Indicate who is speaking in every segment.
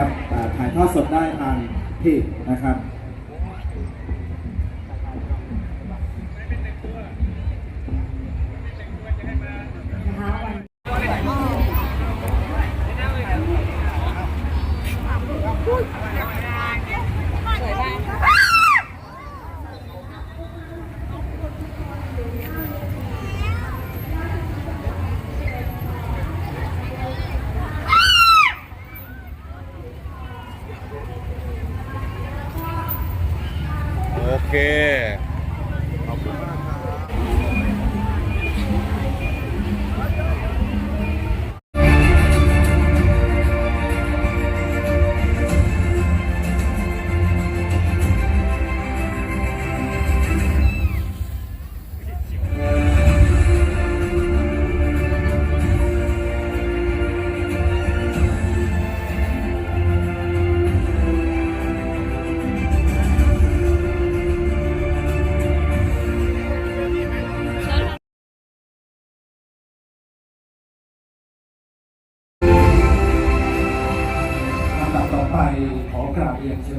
Speaker 1: นะครับถ่ายทอดสดได้ทางเพจนะครับ
Speaker 2: โอ เค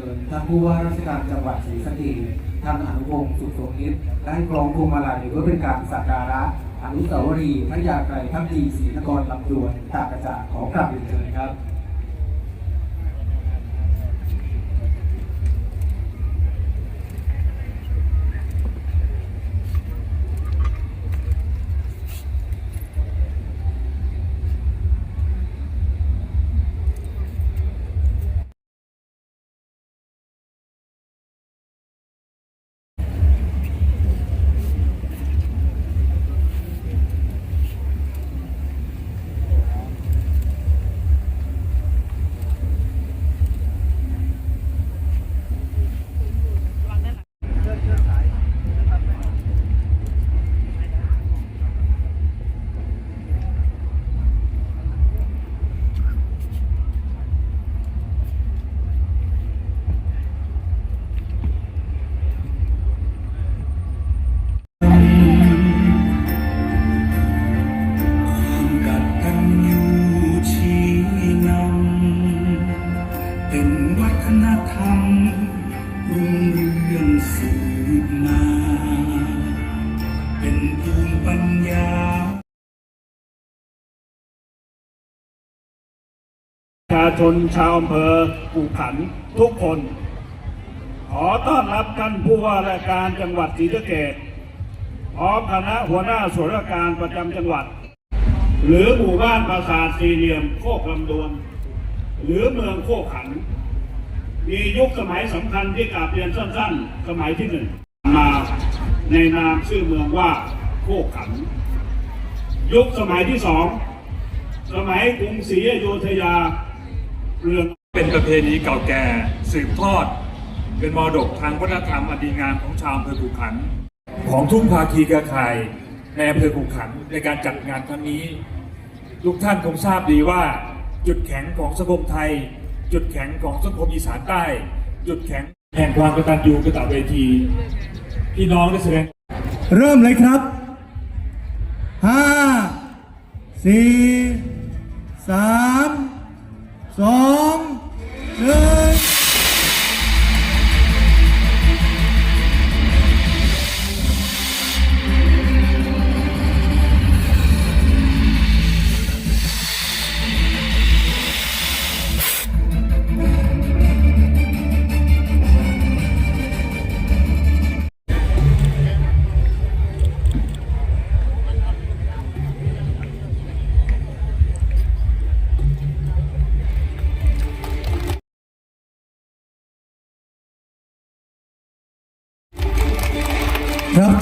Speaker 1: ริญท่านผู้ว่าราชการจังหวัดศรีสะเกษท่านอนุพงศ์สุขสมนิตได้กรองพวงมาลัยเพื่อเป็นการสักการะอนุสาวรีย์พระยาไกรทัพดีศรีนครลำดวนตากระจาขอกราบเรียนเชิญครับ
Speaker 3: ชา
Speaker 4: ชนชาวอำเภอกู่ขันทุกคน ขอต้อนรับท่านผู้ว่าราชการจังหวัดศรีสะเกษพร้อมคณะหัวหน้าส่วนราชการประจำจังหวัด หรือหมู่บ้านปราสาทสี่เหลี่ยมโคกลำดวน หรือเมืองโคกขัน มียุคสมัยสำคัญที่กาบเรียนสั้นๆ สมัยที่หนึ่งมาในนามชื่อเมืองว่าโคกขัน ยุคสมัยที่สอง สมัยกรุงศรีอยุธยา เรือง
Speaker 5: เป็นประเพณีเก่าแก่ สืบทอด เป็นมรดกทางวัฒนธรรมอันดีงามของชาวอำเภอขุขัน ของทุกภาคีเครือข่ายในอำเภอขุขันในการจัดงานครั้งนี้ ทุกท่านคงทราบดีว่า จุดแข็งของสังคมไทย จุดแข็งของสังคมอีสานใต้ จุดแข็งแห่งความกตัญญูกตเวทีพี่น้องได้แสดง
Speaker 6: เริ่มเลยครับห้าสี่สาม ส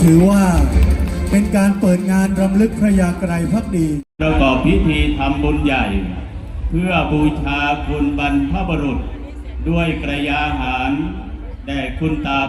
Speaker 6: ถือว่าเป็นการเปิดงานรำลึกพระยาไกรพักดี
Speaker 7: ประกอบพิธีทำบุญใหญ่ เพื่อบูชาคุณบรรพบุรุษ ด้วยกระยาหาร แด่คุณตา